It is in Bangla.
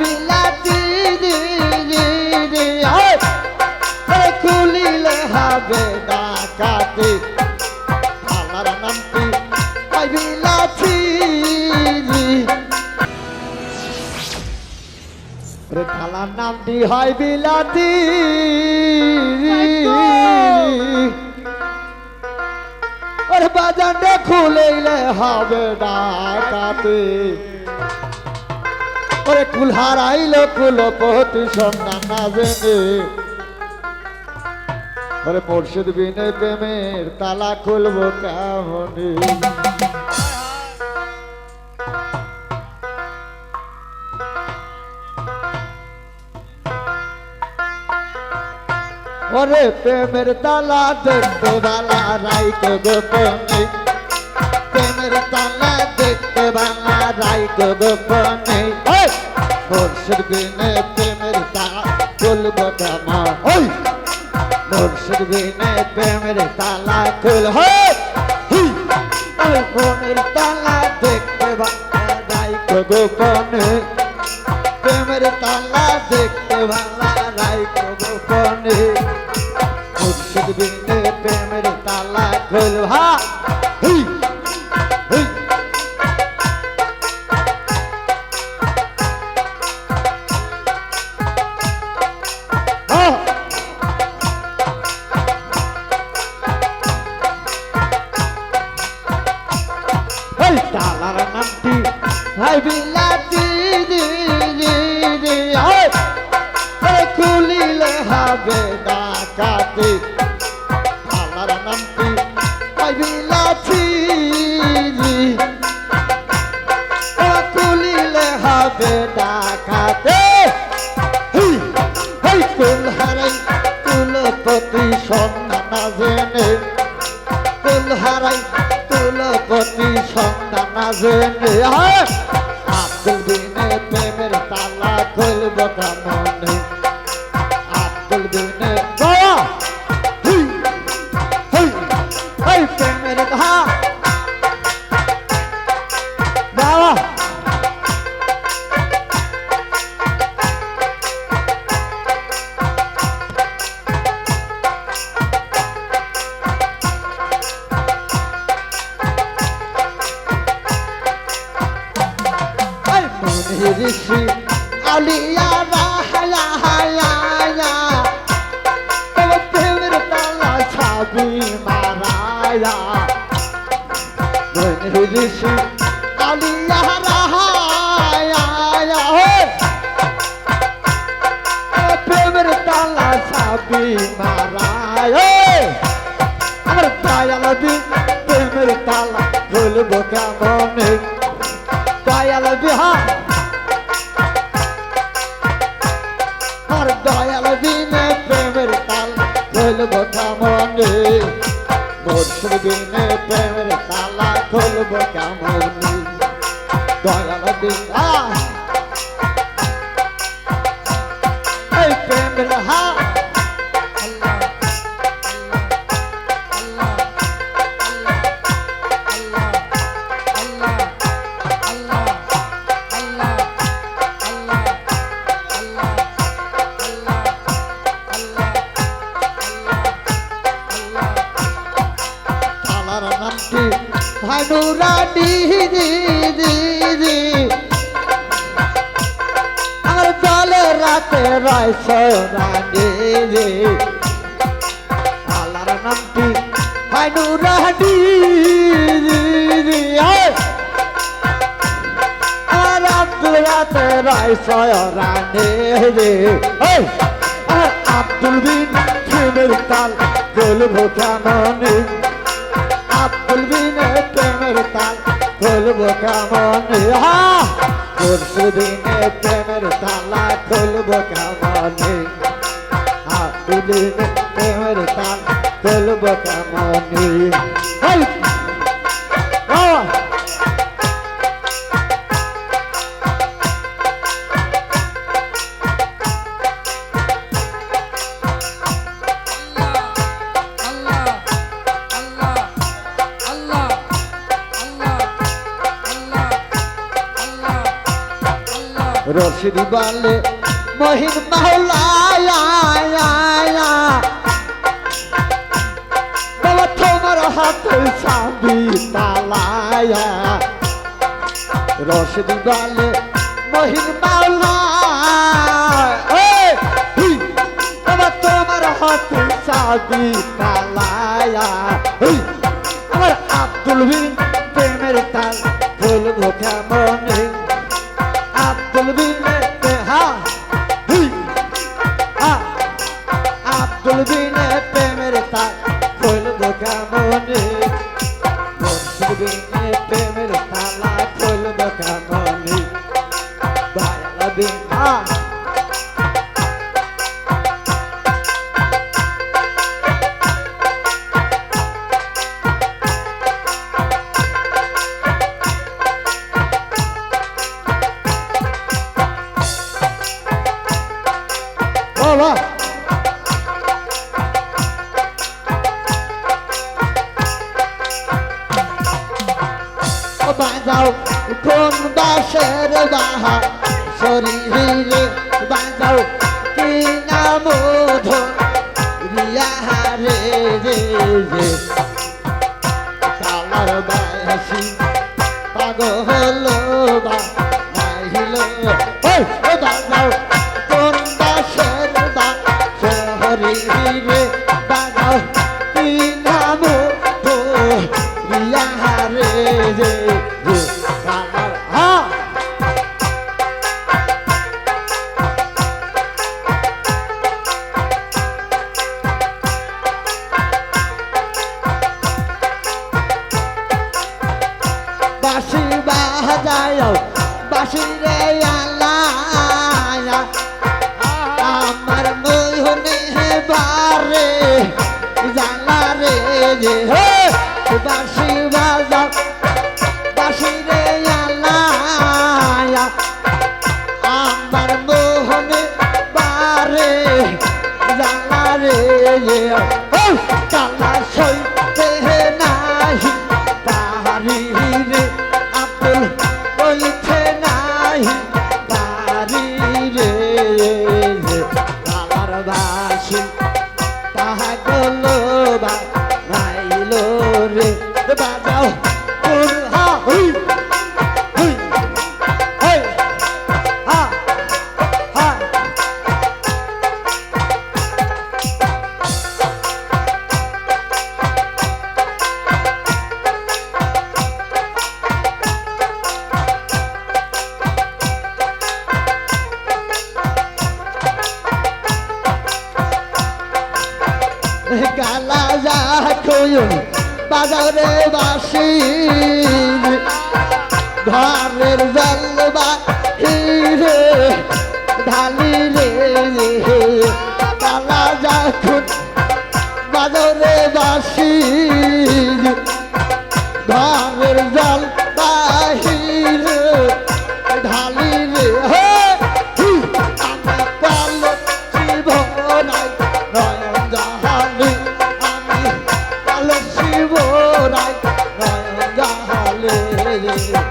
বিলাতি খুলিলে হবে ডাকাতি। তালার নামটি বিলাতি রি রে থালার নামটি হয় বিলাতি ওর বাজানটা খুলেইলে হবে ডাকাতে। ওরে কুল হারাইলো কুলপতি সন্ধান না জেনে। ওরে মুর্শিদ বিনে প্রেমের তালা খুলবো কেমনে। ওরে প্রেমের তালা দেখতে বালা রাইকে গোপনে। প্রেমের তালা রাইকে গোপনে! মুর্শিদ বিনে প্রেমের তালা খুলব কেমন ওই মুর্শিদ বিনে প্রেমের তালা খুল ওই প্রেমের তালা দেখতে রাইকে গোপনে প্রেমের তালা দেখতে বালা হাই বিলাতি খুলিলে হবে ডাকাতি তালার নামটি হাই বিলাতি খুলিলে হবে ডাকাতি হি কুল হারাই কুলপতি সন্ধান জেনে। কুল হারাই কুলপতি সন্তান জেনে। ঋষি আলিয়া রাহায়া হায়া হায়া। প্রেমের তালা ছাবি মারায়া। ঋষি আলিয়া রাহায়া হায়া। প্রেমের তালা ছাবি মারায়া। আমার দয়াল দিন প্রেমের তালা খুলবো কেমনে দয়াল বিহার দয়াল দিনে প্রেমের তাল খুলব মনে মুর্শিদ দিনে প্রেমের তালা খুলব কেমনে দয়াল আহ! এই প্রেমের হা ভানুরা দি দি দি দি আর দলে রাতে রায় রানি রে। তালার নামটি ভানুরা দি দি দি আর আব্দুল রাতে রায় রানি রে। এই, আর আব্দুল বিন তাল বলব কেমনে আব্দুল বিনে প্রেমের তাল খুলবো কেমনে? পরশু দিনে প্রেমের তালা খুলবো কেমনে? বিনে প্রেমের তাল খুলবো কেমনে? রশিদি বলে মহিন মাওলায়া বাবা তোমার হাতে চাবি তালায়া। রশিদি বলে মহিন মাওলা তোমার হাতে চাবি তালায়া। আমার আব্দুল বিন বলব কেমনে? আব্দুল বিন প্রেমের তালা বলব কেমনে? বায়লা বিন হা বাসের বাহা শরীরে বাজাও কি নাম রিয়া রে রে কালার বাসি পাগল বা নাহিল ও বাজাও রে যে হে কালা যাকুন বাজারে বাসি। ঘরের জলবা হিরে ঢালি রে কালা যাকুন বাজারে বাসি। i'm Bye.